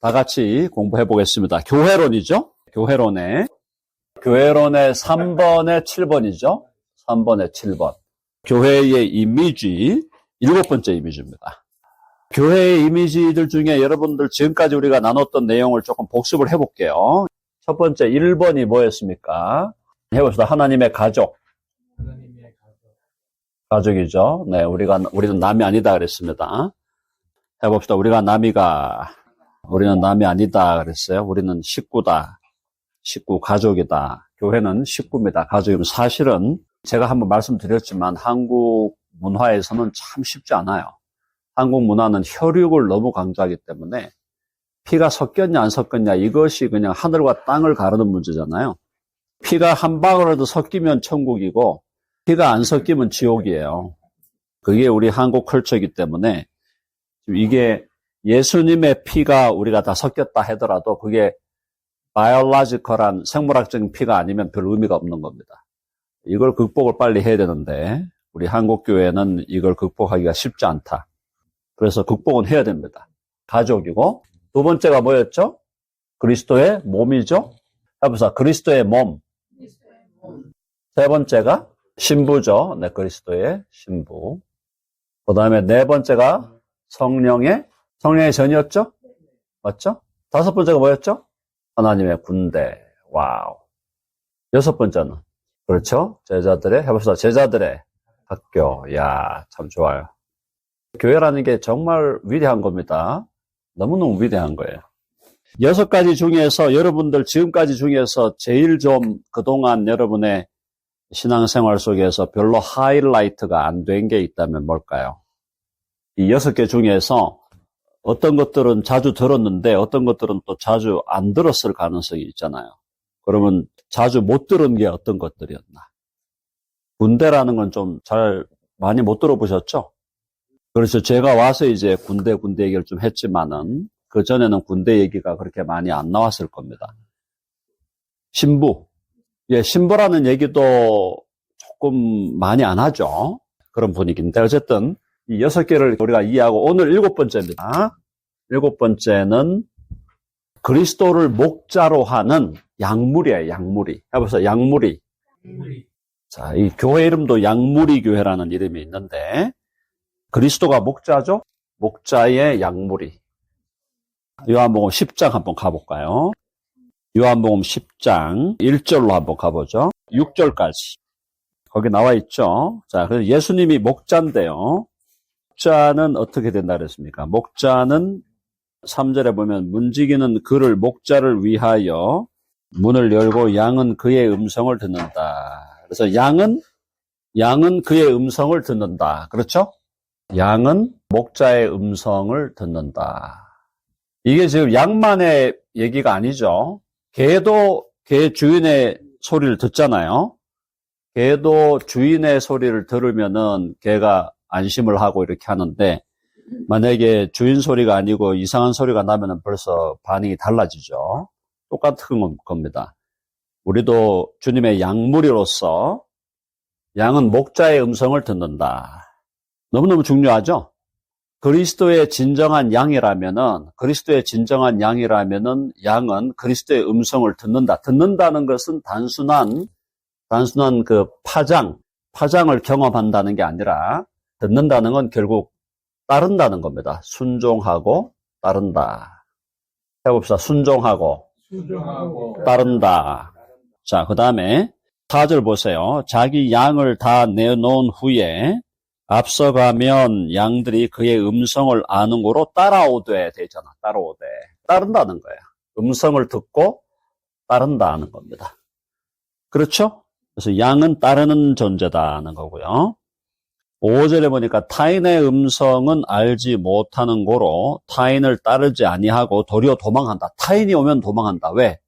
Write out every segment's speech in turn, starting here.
다 같이 공부해 보겠습니다. 교회론이죠? 교회론의 교회론의 3번에 7번이죠? 3번에 7번. 교회의 이미지, 일곱 번째 이미지입니다. 교회의 이미지들 중에 여러분들 지금까지 우리가 나눴던 내용을 조금 복습을 해볼게요. 첫 번째 1번이 뭐였습니까? 해봅시다. 하나님의 가족. 가족이죠. 네, 우리가, 우리는 남이 아니다 그랬습니다. 해봅시다. 우리가 남이가, 우리는 남이 아니다 그랬어요. 우리는 식구다. 식구, 가족이다. 교회는 식구입니다. 가족이면 사실은 제가 한번 말씀드렸지만 한국 문화에서는 참 쉽지 않아요. 한국 문화는 혈육을 너무 강조하기 때문에 피가 섞였냐 안 섞였냐 이것이 그냥 하늘과 땅을 가르는 문제잖아요. 피가 한 방울라도 섞이면 천국이고 피가 안 섞이면 지옥이에요. 그게 우리 한국 컬처이기 때문에 이게 예수님의 피가 우리가 다 섞였다 하더라도 그게 바이올라지컬한 생물학적인 피가 아니면 별 의미가 없는 겁니다. 이걸 극복을 빨리 해야 되는데 우리 한국 교회는 이걸 극복하기가 쉽지 않다. 그래서 극복은 해야 됩니다. 가족이고 두 번째가 뭐였죠? 그리스도의 몸이죠. 해보자. 그리스도의 몸. 세 번째가 신부죠. 네, 그리스도의 신부. 그 다음에 네 번째가 성령의, 성령의 전이었죠? 맞죠? 다섯 번째가 뭐였죠? 하나님의 군대. 와우. 여섯 번째는, 그렇죠? 제자들의, 해봅시다. 제자들의 학교. 야, 참 좋아요. 교회라는 게 정말 위대한 겁니다. 너무너무 위대한 거예요. 여섯 가지 중에서 여러분들 지금까지 중에서 제일 좀 그동안 여러분의 신앙생활 속에서 별로 하이라이트가 안 된 게 있다면 뭘까요? 이 여섯 개 중에서 어떤 것들은 자주 들었는데 어떤 것들은 또 자주 안 들었을 가능성이 있잖아요. 그러면 자주 못 들은 게 어떤 것들이었나? 군대라는 건 좀 잘 많이 못 들어보셨죠? 그래서 제가 와서 이제 군대 군대 얘기를 좀 했지만은 그 전에는 군대 얘기가 그렇게 많이 안 나왔을 겁니다. 신부. 예, 신부라는 얘기도 조금 많이 안 하죠. 그런 분위기인데 어쨌든 이 여섯 개를 우리가 이해하고 오늘 일곱 번째입니다. 일곱 번째는 그리스도를 목자로 하는 양무리예요, 양무리. 해보세요, 양무리. 우리 자, 이 교회 이름도 양무리 교회라는 이름이 있는데 그리스도가 목자죠? 목자의 양무리. 요한복음 10장 한번 가볼까요? 요한복음 10장 1절로 한번 가보죠. 6절까지. 거기 나와 있죠. 자, 그래서 예수님이 목자인데요. 목자는 어떻게 된다 그랬습니까? 목자는 3절에 보면 문지기는 그를 목자를 위하여 문을 열고 양은 그의 음성을 듣는다. 그래서 양은 양은 그의 음성을 듣는다. 그렇죠? 양은 목자의 음성을 듣는다. 이게 지금 양만의 얘기가 아니죠. 개도 개 주인의 소리를 듣잖아요. 개도 주인의 소리를 들으면은 개가 안심을 하고 이렇게 하는데 만약에 주인 소리가 아니고 이상한 소리가 나면은 벌써 반응이 달라지죠. 똑같은 겁니다. 우리도 주님의 양무리로서 양은 목자의 음성을 듣는다. 너무너무 중요하죠? 그리스도의 진정한 양이라면은, 그리스도의 진정한 양이라면은, 양은 그리스도의 음성을 듣는다. 듣는다는 것은 단순한, 단순한 그 파장, 파장을 경험한다는 게 아니라, 듣는다는 건 결국 따른다는 겁니다. 순종하고 따른다. 해봅시다. 순종하고 수정하고 따른다. 자, 그 다음에 4절 보세요. 자기 양을 다 내놓은 후에 앞서가면 양들이 그의 음성을 아는 거로 따라오되 되잖아. 따라오되. 따른다는 거야. 음성을 듣고 따른다는 겁니다. 그렇죠? 그래서 양은 따르는 존재다는 거고요. 5절에 보니까 타인의 음성은 알지 못하는 거로 타인을 따르지 아니하고 도리어 도망한다. 타인이 오면 도망한다. 왜?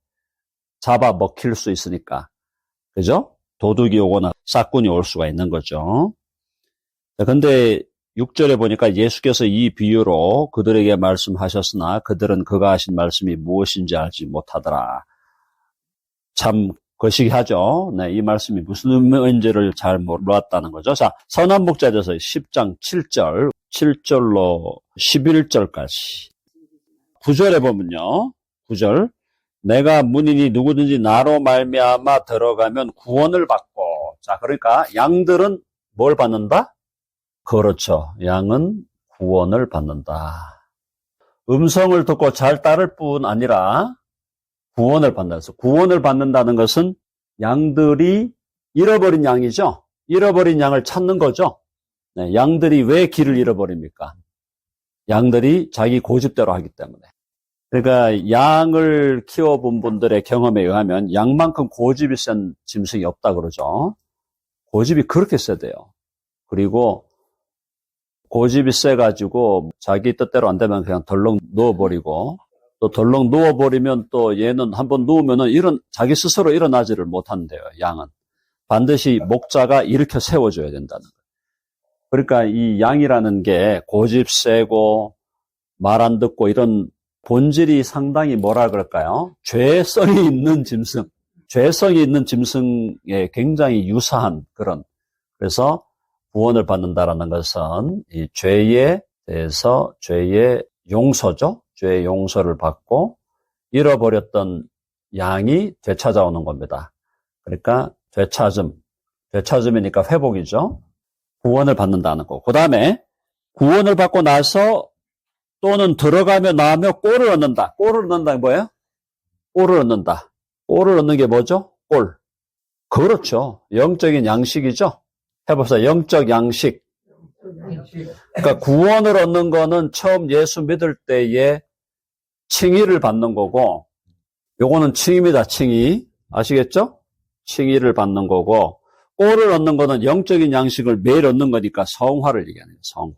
잡아 먹힐 수 있으니까. 그죠? 도둑이 오거나 싹군이 올 수가 있는 거죠. 자, 근데 6절에 보니까 예수께서 이 비유로 그들에게 말씀하셨으나 그들은 그가 하신 말씀이 무엇인지 알지 못하더라. 참 거시기 하죠. 네, 이 말씀이 무슨 의미인지를 잘 몰랐다는 거죠. 자, 선한 목자에서 10장 7절, 7절로 11절까지. 9절에 보면요. 9절. 내가 문인이 누구든지 나로 말미암아 들어가면 구원을 받고. 자, 그러니까 양들은 뭘 받는다? 그렇죠. 양은 구원을 받는다. 음성을 듣고 잘 따를 뿐 아니라 구원을 받는다. 구원을 받는다는 것은 양들이 잃어버린 양이죠. 잃어버린 양을 찾는 거죠. 네, 양들이 왜 길을 잃어버립니까? 양들이 자기 고집대로 하기 때문에. 그러니까 양을 키워본 분들의 경험에 의하면 양만큼 고집이 센 짐승이 없다 그러죠. 고집이 그렇게 세대요. 그리고 고집이 세가지고 자기 뜻대로 안 되면 그냥 덜렁 누워버리고 또 덜렁 누워버리면 또 얘는 한번 누우면은 일은 자기 스스로 일어나지를 못한대요. 양은 반드시 목자가 일으켜 세워줘야 된다는 거예요. 그러니까 이 양이라는 게 고집 세고 말 안 듣고 이런 본질이 상당히 뭐라 그럴까요? 죄성이 있는 짐승, 죄성이 있는 짐승에 굉장히 유사한 그런 그래서 구원을 받는다라는 것은 이 죄에 대해서 죄의 용서죠. 죄의 용서를 받고 잃어버렸던 양이 되찾아오는 겁니다. 그러니까 되찾음, 되찾음이니까 회복이죠. 구원을 받는다는 거. 그 다음에 구원을 받고 나서 또는 들어가며 나오며 골을 얻는다. 골을 얻는다 뭐예요? 골을 얻는다. 골을 얻는 게 뭐죠? 골. 그렇죠. 영적인 양식이죠. 해봅시다. 영적 양식. 그러니까 구원을 얻는 거는 처음 예수 믿을 때에 칭의를 받는 거고, 요거는 칭의입니다. 칭의. 아시겠죠? 칭의를 받는 거고, 꼴을 얻는 거는 영적인 양식을 매일 얻는 거니까 성화를 얘기하는 거예요. 성화.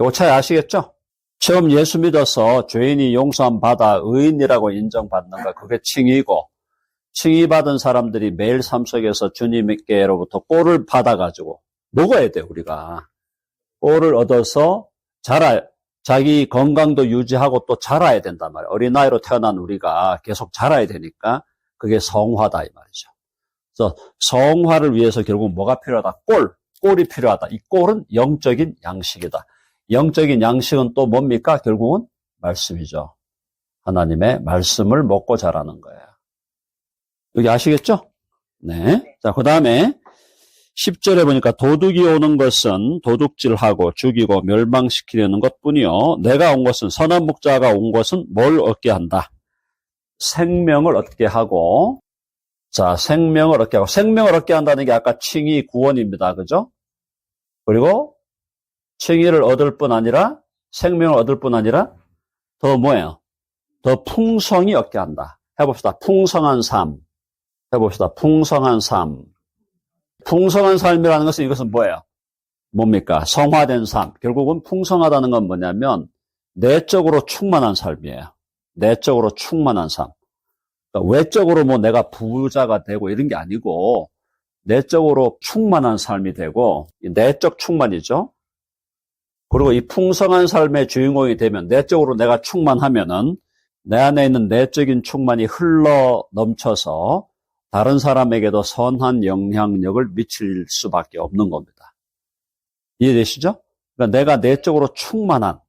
요거 차이 아시겠죠? 처음 예수 믿어서 죄인이 용서함 받아 의인이라고 인정받는 거 그게 칭의고 칭의 받은 사람들이 매일 삶 속에서 주님께로부터 꼴을 받아가지고 먹어야 돼 우리가 꼴을 얻어서 자라 자기 건강도 유지하고 또 자라야 된단 말이에요. 어린아이로 태어난 우리가 계속 자라야 되니까 그게 성화다 이 말이죠. 그래서 성화를 위해서 결국 뭐가 필요하다? 꼴, 꼴이 필요하다. 이 꼴은 영적인 양식이다. 영적인 양식은 또 뭡니까? 결국은 말씀이죠. 하나님의 말씀을 먹고 자라는 거예요. 여기 아시겠죠? 네. 자, 그 다음에 10절에 보니까 도둑이 오는 것은 도둑질하고 죽이고 멸망시키려는 것 뿐이요. 내가 온 것은 선한 목자가 온 것은 뭘 얻게 한다? 생명을 얻게 하고 자, 생명을 얻게 하고 생명을 얻게 한다는 게 아까 칭의 구원입니다. 그죠? 그리고 칭의를 얻을 뿐 아니라 생명을 얻을 뿐 아니라 더 뭐예요? 더 풍성히 얻게 한다. 해봅시다. 풍성한 삶. 해봅시다. 풍성한 삶. 풍성한 삶이라는 것은 이것은 뭐예요? 뭡니까? 성화된 삶. 결국은 풍성하다는 건 뭐냐면 내적으로 충만한 삶이에요. 내적으로 충만한 삶. 그러니까 외적으로 뭐 내가 부자가 되고 이런 게 아니고 내적으로 충만한 삶이 되고 내적 충만이죠. 그리고 이 풍성한 삶의 주인공이 되면 내적으로 내가 충만하면은 내 안에 있는 내적인 충만이 흘러 넘쳐서 다른 사람에게도 선한 영향력을 미칠 수밖에 없는 겁니다. 이해되시죠? 그러니까 내가 내적으로 충만한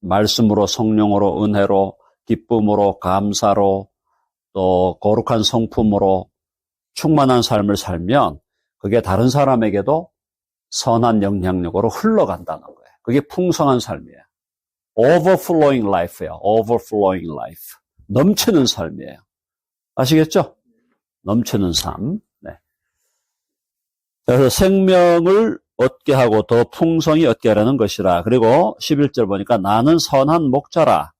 말씀으로 성령으로 은혜로 기쁨으로 감사로 또 거룩한 성품으로 충만한 삶을 살면 그게 다른 사람에게도 선한 영향력으로 흘러간다는 거예요. 그게 풍성한 삶이에요. overflowing life예요. overflowing life. 넘치는 삶이에요. 아시겠죠? 넘치는 삶. 네. 그래서 생명을 얻게 하고 더 풍성히 얻게 하라는 것이라. 그리고 11절 보니까 나는 선한 목자라.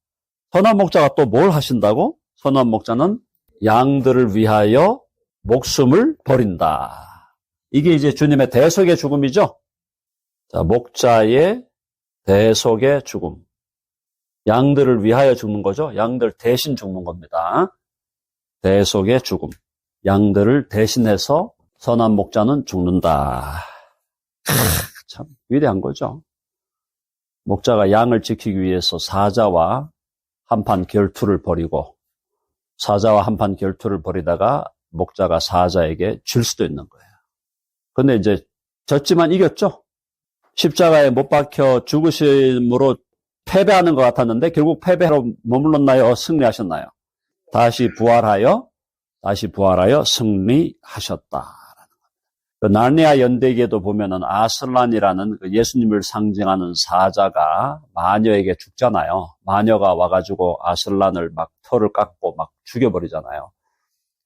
선한 목자가 또 뭘 하신다고? 선한 목자는 양들을 위하여 목숨을 버린다. 이게 이제 주님의 대속의 죽음이죠. 자, 목자의 대속의 죽음. 양들을 위하여 죽는 거죠. 양들 대신 죽는 겁니다. 대속의 죽음. 양들을 대신해서 선한 목자는 죽는다. 크, 참 위대한 거죠. 목자가 양을 지키기 위해서 사자와 한판 결투를 벌이고 사자와 한판 결투를 벌이다가 목자가 사자에게 질 수도 있는 거예요. 근데 이제 졌지만 이겼죠. 십자가에 못 박혀 죽으심으로 패배하는 것 같았는데 결국 패배로 머물렀나요? 승리하셨나요? 다시 부활하여 다시 부활하여 승리하셨다. 그 나르니아 연대기에도 보면은 아슬란이라는 그 예수님을 상징하는 사자가 마녀에게 죽잖아요. 마녀가 와가지고 아슬란을 막 털을 깎고 막 죽여버리잖아요.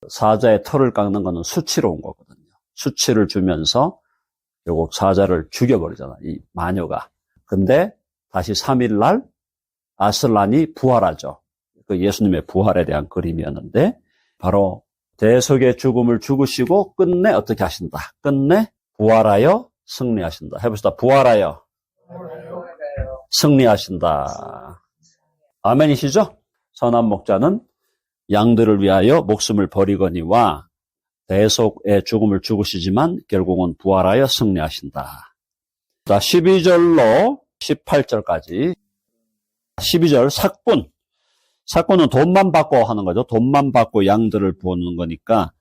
사자의 털을 깎는 거는 수치로 온 거거든요. 수치를 주면서 결국 사자를 죽여버리잖아. 이 마녀가. 근데 다시 3일 날 아슬란이 부활하죠. 그 예수님의 부활에 대한 그림이었는데 바로 대속의 죽음을 죽으시고 끝내 어떻게 하신다. 끝내 부활하여 승리하신다. 해봅시다. 부활하여 승리하신다. 아멘이시죠? 선한 목자는 양들을 위하여 목숨을 버리거니와 대속의 죽음을 죽으시지만 결국은 부활하여 승리하신다. 자, 12절로 18절까지 12절 삭군 삭군은 돈만 받고 하는 거죠. 돈만 받고 양들을 보는 거니까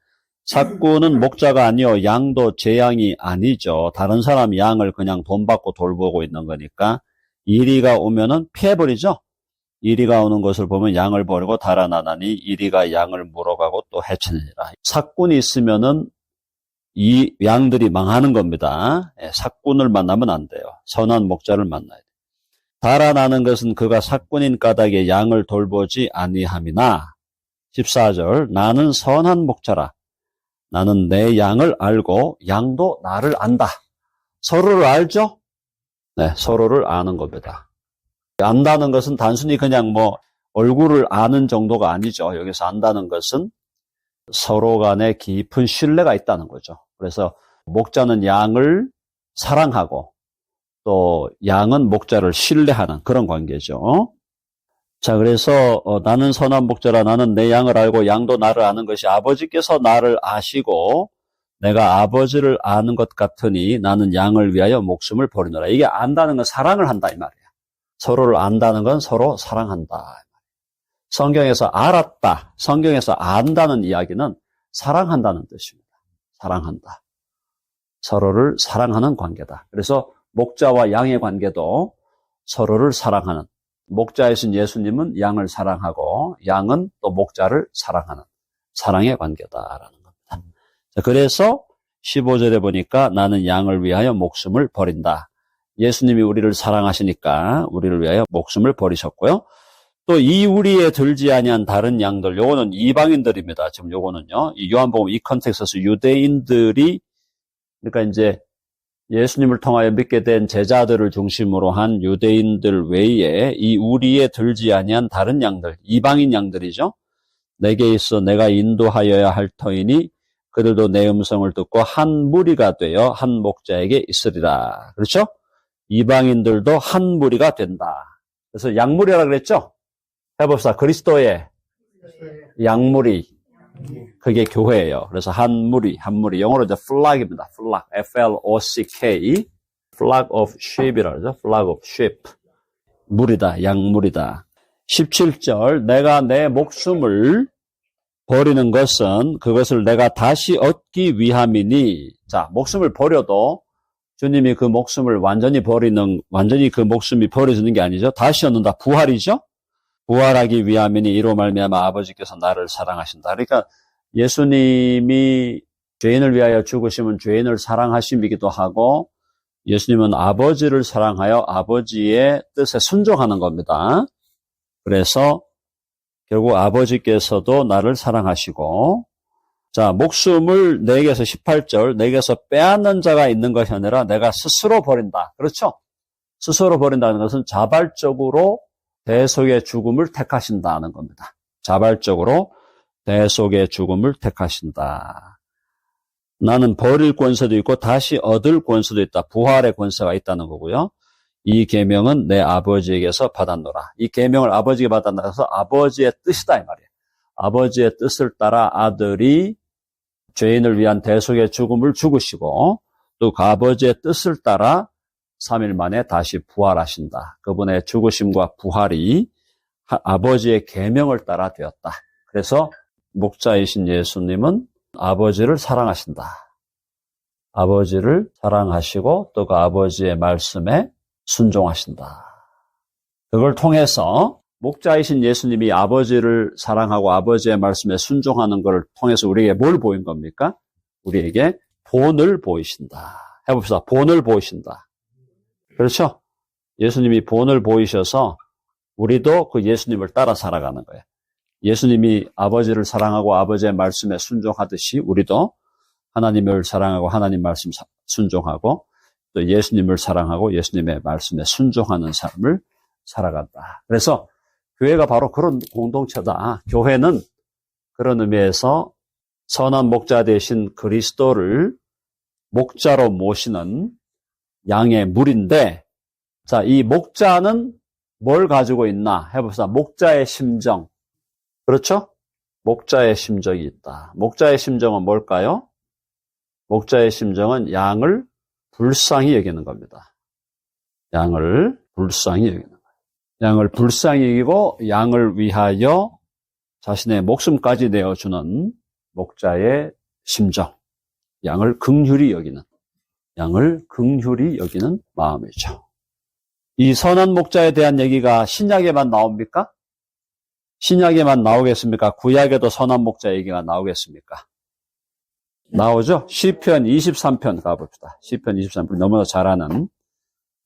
삭군은 목자가 아니요 양도 제 양이 아니죠. 다른 사람 양을 그냥 돈 받고 돌보고 있는 거니까 이리가 오면은 피해버리죠. 이리가 오는 것을 보면 양을 버리고 달아나나니 이리가 양을 물어가고 또 해치느니라. 삭군이 있으면은 이 양들이 망하는 겁니다. 예, 삭군을 만나면 안 돼요. 선한 목자를 만나야 돼요. 달아나는 것은 그가 삭군인 까닭에 양을 돌보지 아니함이나 14절 나는 선한 목자라 나는 내 양을 알고 양도 나를 안다. 서로를 알죠? 네, 서로를 아는 겁니다. 안다는 것은 단순히 그냥 뭐 얼굴을 아는 정도가 아니죠. 여기서 안다는 것은 서로 간에 깊은 신뢰가 있다는 거죠. 그래서 목자는 양을 사랑하고 또 양은 목자를 신뢰하는 그런 관계죠. 자, 그래서 어, 나는 선한 목자라 나는 내 양을 알고 양도 나를 아는 것이 아버지께서 나를 아시고 내가 아버지를 아는 것 같으니 나는 양을 위하여 목숨을 버리노라. 이게 안다는 건 사랑을 한다 이 말이야. 서로를 안다는 건 서로 사랑한다. 성경에서 알았다, 성경에서 안다는 이야기는 사랑한다는 뜻입니다. 사랑한다. 서로를 사랑하는 관계다. 그래서 목자와 양의 관계도 서로를 사랑하는 목자이신 예수님은 양을 사랑하고 양은 또 목자를 사랑하는 사랑의 관계다라는 겁니다. 자, 그래서 15절에 보니까 나는 양을 위하여 목숨을 버린다. 예수님이 우리를 사랑하시니까 우리를 위하여 목숨을 버리셨고요. 또 이 우리에 들지 아니한 다른 양들, 요거는 이방인들입니다. 지금 요거는요. 이 요한복음 이 컨텍스트에서 유대인들이 그러니까 이제 예수님을 통하여 믿게 된 제자들을 중심으로 한 유대인들 외에 이 우리에 들지 아니한 다른 양들, 이방인 양들이죠. 내게 있어 내가 인도하여야 할 터이니 그들도 내 음성을 듣고 한 무리가 되어 한 목자에게 있으리라. 그렇죠? 이방인들도 한 무리가 된다. 그래서 양무리라 그랬죠? 해봅시다. 그리스도의 양무리. 그게 교회예요. 그래서 한 무리, 한 무리. 영어로 이제 flock입니다. flock. F-L-O-C-K. flock of sheep이라 그러죠. flock of sheep. 무리다, 양무리다. 17절, 내가 내 목숨을 버리는 것은 그것을 내가 다시 얻기 위함이니, 자, 목숨을 버려도 주님이 그 목숨을 완전히 버리는, 완전히 그 목숨이 버려지는 게 아니죠. 다시 얻는다. 부활이죠? 부활하기 위함이니 이로 말미암아 아버지께서 나를 사랑하신다. 그러니까 예수님이 죄인을 위하여 죽으시면 죄인을 사랑하심이기도 하고 예수님은 아버지를 사랑하여 아버지의 뜻에 순종하는 겁니다. 그래서 결국 아버지께서도 나를 사랑하시고 자, 목숨을 내게서 18절 내게서 빼앗는 자가 있는 것이 아니라 내가 스스로 버린다. 그렇죠? 스스로 버린다는 것은 자발적으로 대속의 죽음을 택하신다는 겁니다. 자발적으로 대속의 죽음을 택하신다. 나는 버릴 권세도 있고 다시 얻을 권세도 있다. 부활의 권세가 있다는 거고요. 이 계명은 내 아버지에게서 받았노라. 이 계명을 아버지에게 받았노라서 아버지의 뜻이다 이 말이에요. 아버지의 뜻을 따라 아들이 죄인을 위한 대속의 죽음을 죽으시고 또그 아버지의 뜻을 따라 3일 만에 다시 부활하신다. 그분의 죽으심과 부활이 아버지의 계명을 따라 되었다. 그래서 목자이신 예수님은 아버지를 사랑하신다. 아버지를 사랑하시고 또 그 아버지의 말씀에 순종하신다. 그걸 통해서 목자이신 예수님이 아버지를 사랑하고 아버지의 말씀에 순종하는 것을 통해서 우리에게 뭘 보인 겁니까? 우리에게 본을 보이신다. 해봅시다. 본을 보이신다. 그렇죠? 예수님이 본을 보이셔서 우리도 그 예수님을 따라 살아가는 거예요. 예수님이 아버지를 사랑하고 아버지의 말씀에 순종하듯이 우리도 하나님을 사랑하고 하나님 말씀 사- 순종하고 또 예수님을 사랑하고 예수님의 말씀에 순종하는 삶을 살아간다. 그래서 교회가 바로 그런 공동체다. 교회는 그런 의미에서 선한 목자 대신 그리스도를 목자로 모시는 양의 물인데, 자, 이 목자는 뭘 가지고 있나 해봅시다. 목자의 심정. 그렇죠? 목자의 심정이 있다. 목자의 심정은 뭘까요? 목자의 심정은 양을 불쌍히 여기는 겁니다. 양을 불쌍히 여기는 거예요. 양을 불쌍히 여기고 양을 위하여 자신의 목숨까지 내어주는 목자의 심정. 양을 긍휼히 여기는, 양을 긍휼히 여기는 마음이죠. 이 선한 목자에 대한 얘기가 신약에만 나옵니까? 신약에만 나오겠습니까? 구약에도 선한 목자 얘기가 나오겠습니까? 나오죠? 시편 23편 가봅시다. 시편 23편 너무나 잘 아는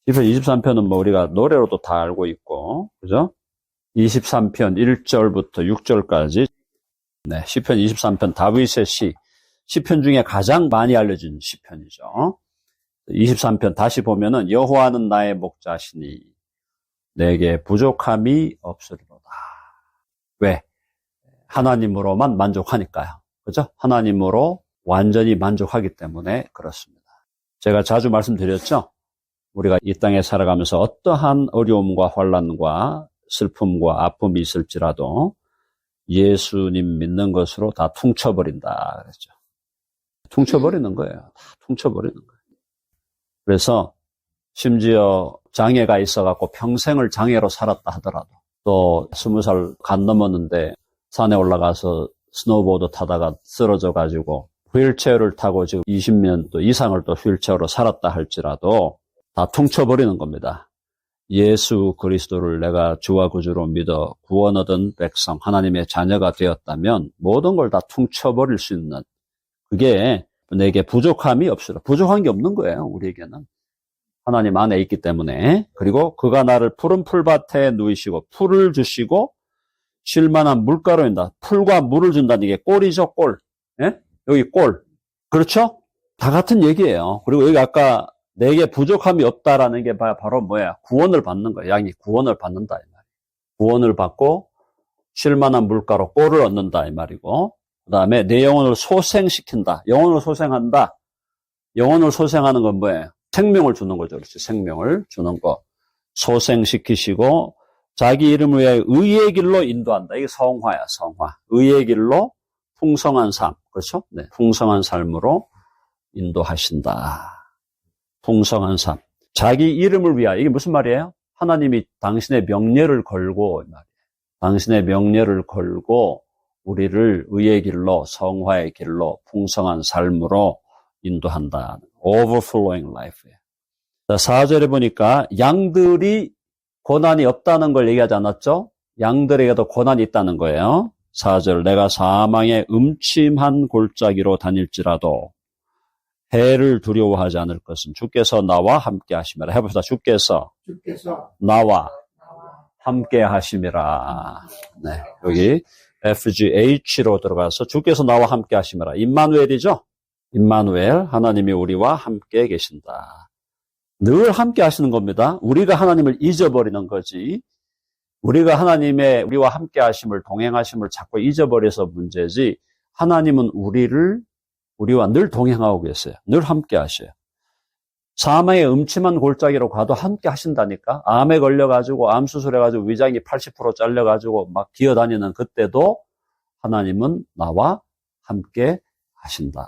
시편 23편은 뭐 우리가 노래로도 다 알고 있고 그죠? 23편 1절부터 6절까지 네, 시편 23편 다윗의 시 시편 중에 가장 많이 알려진 시편이죠. 23편 다시 보면은 여호와는 나의 목자시니 내게 부족함이 없으리로다. 왜? 하나님으로만 만족하니까요. 그죠? 하나님으로 완전히 만족하기 때문에 그렇습니다. 제가 자주 말씀드렸죠? 우리가 이 땅에 살아가면서 어떠한 어려움과 환란과 슬픔과 아픔이 있을지라도 예수님 믿는 것으로 다 퉁쳐버린다 그랬죠. 퉁쳐버리는 거예요. 다 퉁쳐버리는 거예요. 그래서 심지어 장애가 있어갖고 평생을 장애로 살았다 하더라도 또 스무 살 간 넘었는데 산에 올라가서 스노보드 타다가 쓰러져 가지고 휠체어를 타고 지금 20년 또 이상을 또 휠체어로 살았다 할지라도 다 퉁쳐버리는 겁니다. 예수 그리스도를 내가 주와 구주로 믿어 구원 얻은 백성, 하나님의 자녀가 되었다면 모든 걸 다 퉁쳐버릴 수 있는 그게 내게 부족함이 없으라. 부족한 게 없는 거예요, 우리에게는. 하나님 안에 있기 때문에. 그리고 그가 나를 푸른 풀밭에 누이시고 풀을 주시고 쉴만한 물가로 인다. 풀과 물을 준다는 게 꼴이죠, 꼴. 예? 여기 꼴. 그렇죠? 다 같은 얘기예요. 그리고 여기 아까 내게 부족함이 없다라는 게 바- 바로 뭐야? 구원을 받는 거예요. 양이 구원을 받는다. 이 말이에요. 구원을 받고 쉴만한 물가로 꼴을 얻는다. 이 말이고. 그 다음에 내 영혼을 소생시킨다. 영혼을 소생한다. 영혼을 소생하는 건 뭐예요? 생명을 주는 거죠. 그렇지. 생명을 주는 거. 소생시키시고 자기 이름을 위하여 의의 길로 인도한다. 이게 성화야, 성화. 의의 길로 풍성한 삶. 그렇죠? 네. 풍성한 삶으로 인도하신다. 풍성한 삶. 자기 이름을 위하여. 이게 무슨 말이에요? 하나님이 당신의 명예를 걸고. 당신의 명예를 걸고, 우리를 의의 길로, 성화의 길로, 풍성한 삶으로 인도한다. overflowing life예요. 자, 4절에 보니까 양들이 고난이 없다는 걸 얘기하지 않았죠? 양들에게도 고난이 있다는 거예요. 4절 내가 사망의 음침한 골짜기로 다닐지라도 해를 두려워하지 않을 것은 주께서 나와 함께 하심이라. 해봅시다. 주께서 주께서 나와 나와 함께 하심이라. 네. 여기 FGH로 들어가서 주께서 나와 함께 하심이라. 임마누엘이죠? 임마누엘. 하나님이 우리와 함께 계신다. 늘 함께 하시는 겁니다. 우리가 하나님을 잊어버리는 거지. 우리가 하나님의 우리와 함께 하심을 동행하심을 자꾸 잊어버려서 문제지. 하나님은 우리를 우리와 늘 동행하고 계세요. 늘 함께 하셔요. 사망의 음침한 골짜기로 가도 함께 하신다니까. 암에 걸려가지고 암 수술해가지고 위장이 80% 잘려가지고 막 기어다니는 그때도 하나님은 나와 함께 하신다.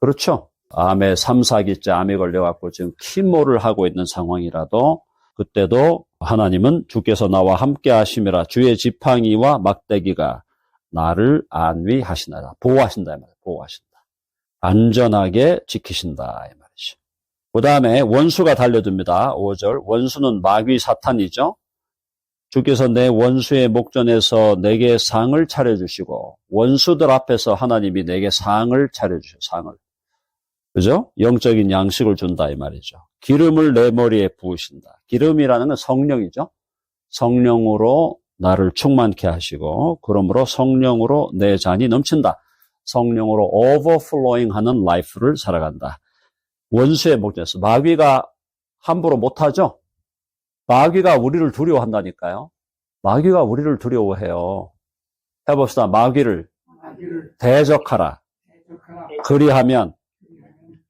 그렇죠? 암에 3, 4기째 암에 걸려갖고 지금 키모를 하고 있는 상황이라도 그때도 하나님은 주께서 나와 함께 하심이라 주의 지팡이와 막대기가 나를 안위하시나라. 보호하신다. 보호하신다. 안전하게 지키신다. 그 다음에 원수가 달려듭니다. 5절. 원수는 마귀 사탄이죠. 주께서 내 원수의 목전에서 내게 상을 차려주시고, 원수들 앞에서 하나님이 내게 상을 차려주셔, 상을. 그죠? 영적인 양식을 준다, 이 말이죠. 기름을 내 머리에 부으신다. 기름이라는 건 성령이죠. 성령으로 나를 충만케 하시고, 그러므로 성령으로 내 잔이 넘친다. 성령으로 overflowing 하는 라이프를 살아간다. 원수의 목전에서 마귀가 함부로 못하죠? 마귀가 우리를 두려워한다니까요. 마귀가 우리를 두려워해요. 해봅시다. 마귀를 마귀를 대적하라. 대적하라. 그리하면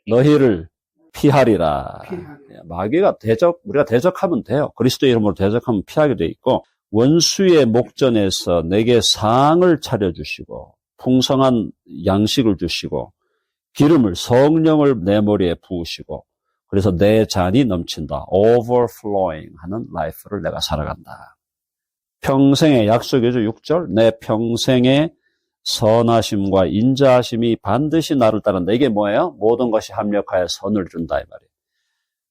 너희를 피하리라. 피하리라. 예, 마귀가 대적, 우리가 대적하면 돼요. 그리스도 이름으로 대적하면 피하게 돼 있고, 원수의 목전에서 내게 상을 차려주시고, 풍성한 양식을 주시고, 기름을, 성령을 내 머리에 부으시고, 그래서 내 잔이 넘친다. overflowing 하는 라이프를 내가 살아간다. 평생의 약속이죠. 6절. 내 평생의 선하심과 인자하심이 반드시 나를 따른다. 이게 뭐예요? 모든 것이 합력하여 선을 준다. 이 말이에요.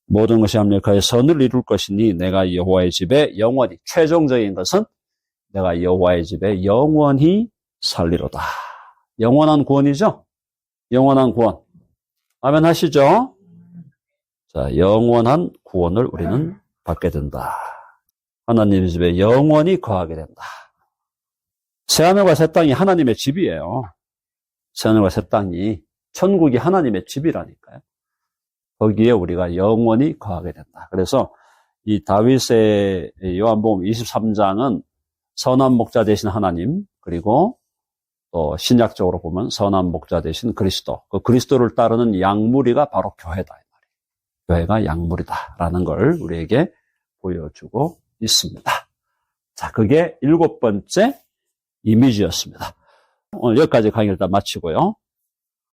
모든 것이 합력하여 선을 이룰 것이니 내가 여호와의 집에 영원히 최종적인 것은 내가 여호와의 집에 영원히 살리로다. 영원한 구원이죠? 영원한 구원. 아멘 하시죠? 자, 영원한 구원을 우리는 받게 된다. 하나님 집에 영원히 거하게 된다. 새하늘과 새 땅이 하나님의 집이에요. 새하늘과 새 땅이 천국이 하나님의 집이라니까요. 거기에 우리가 영원히 거하게 된다. 그래서 이 다윗의 요한복음 23장은 선한 목자 되신 하나님 그리고 또 신약적으로 보면 선한 목자 되신 그리스도 그 그리스도를 따르는 양무리가 바로 교회다. 교회가 양무리다라는 걸 우리에게 보여주고 있습니다. 자, 그게 일곱 번째 이미지였습니다. 오늘 여기까지 강의를 다 마치고요.